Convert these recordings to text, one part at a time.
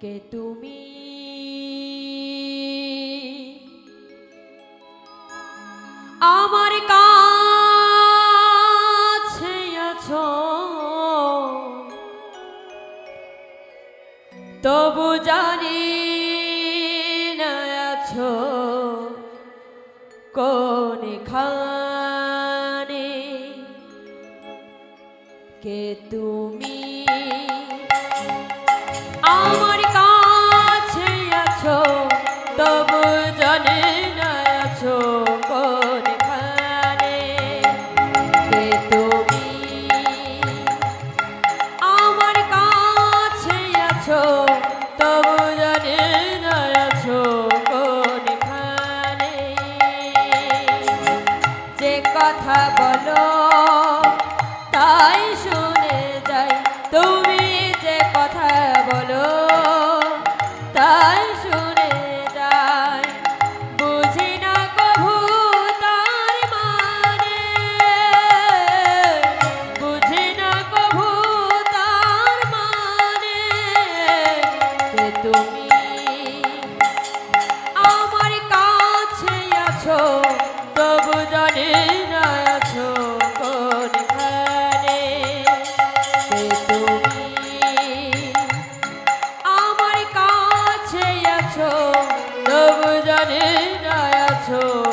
কে তুমি? আমার কাছে আছো। তবু জানি না আছো কোন খানে কে তুমি? Almighty God. আছো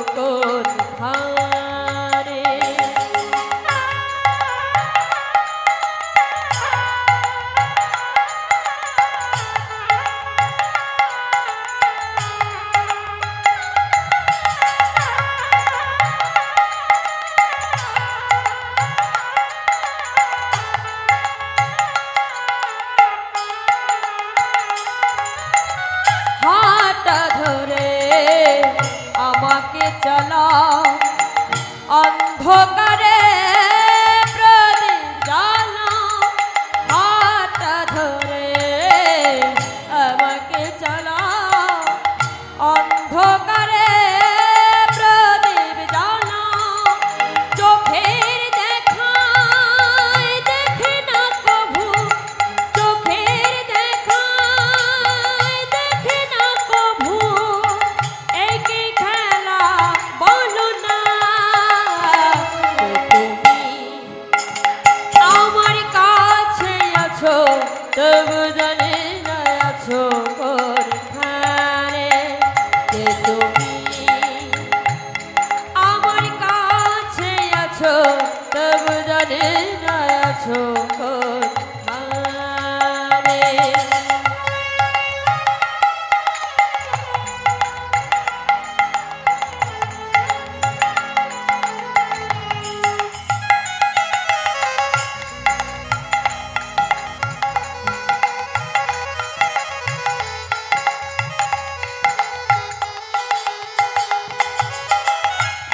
চলো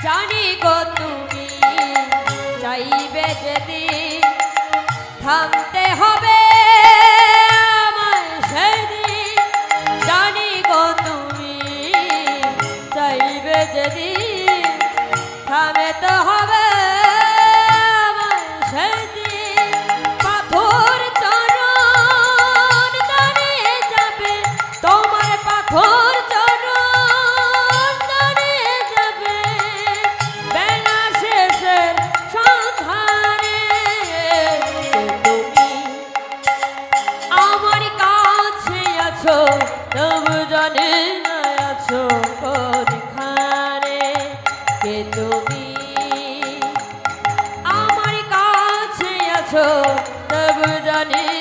জানি গো তুমি চাইবে যদি জানে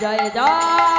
জয় জয়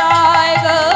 গো সকলে মিলে একবার নিতাই গো